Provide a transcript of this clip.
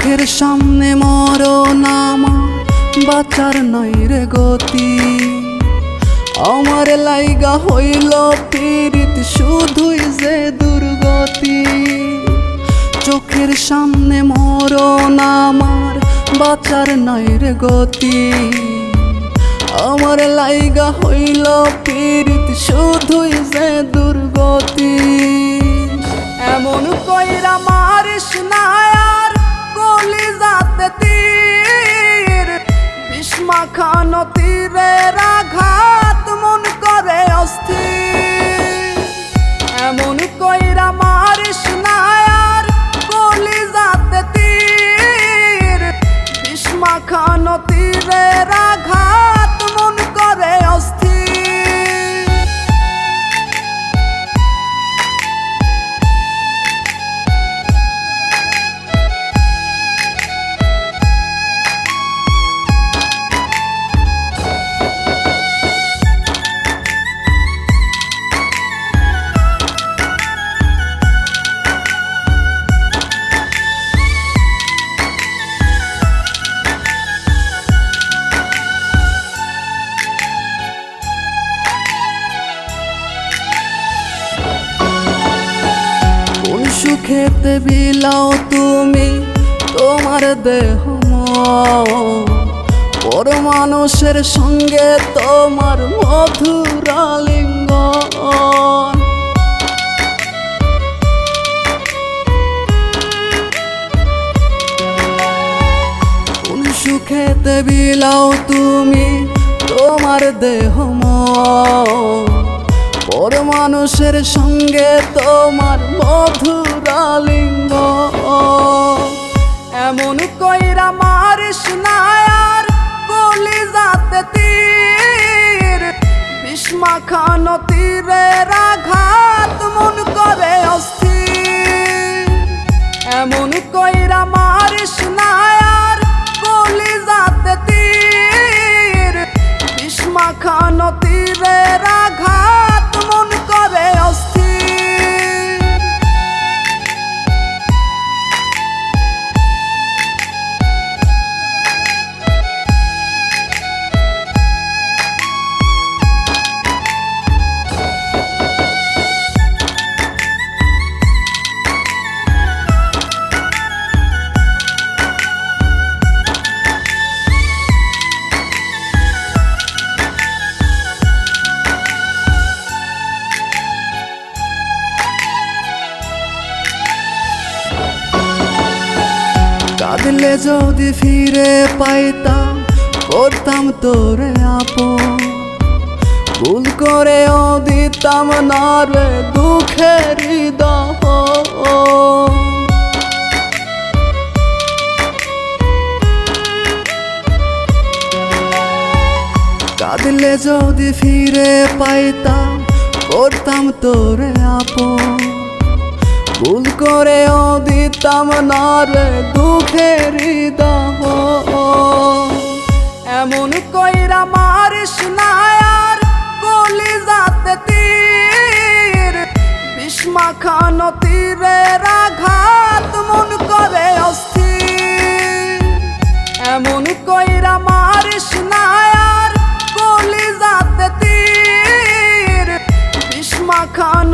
চোখের সামনে মরণ আমার, বাঁচার নাই রে গতি। আমার লাইগা হইল পীড়িত, শুধুই যে দুর্গতি। চোখের সামনে মরণ আমার, বাঁচার নাই রে গতি। আমার লাইগা হইল পীড়িত, শুধুই যে দুর্গতি। এমন কইরা মারিস না খান সুখেতে বিলাও তুমি, তোমার দেহ পর মানুষের সঙ্গে তোমার মধুরালিঙ্গ কোন সুখেতে বিলাও তুমি, তোমার দেহ পর মানুষের সঙ্গে তোমার মধুরালিঙ্গ এমন কইরা মারিস না আর কলি যাতে তীর। বিষ্মা খান তীরের আঘাত মন করে অস্থির। এমন কইরা মারিস না আর কলি যাতে তীর। বিষ্মা খান তীরের কাঁদলে যদি ফিরে পাইতাম, করতাম তোরে আপন। ভুল করেও দিতাম না রে দুঃখের কাঁদলে যদি ফিরে পাইতাম, করতাম তোরে আপন। ভুল করে দিতাম না রে দুঃখের দাহ। এমন কইরা মারিস না আর গলি যাতে তীর। বিষ্মা খান তীরের আঘাত মন করে অস্থির। এমন কইরা মারিস না আর গলি যাতে তীর বিষ্মা খান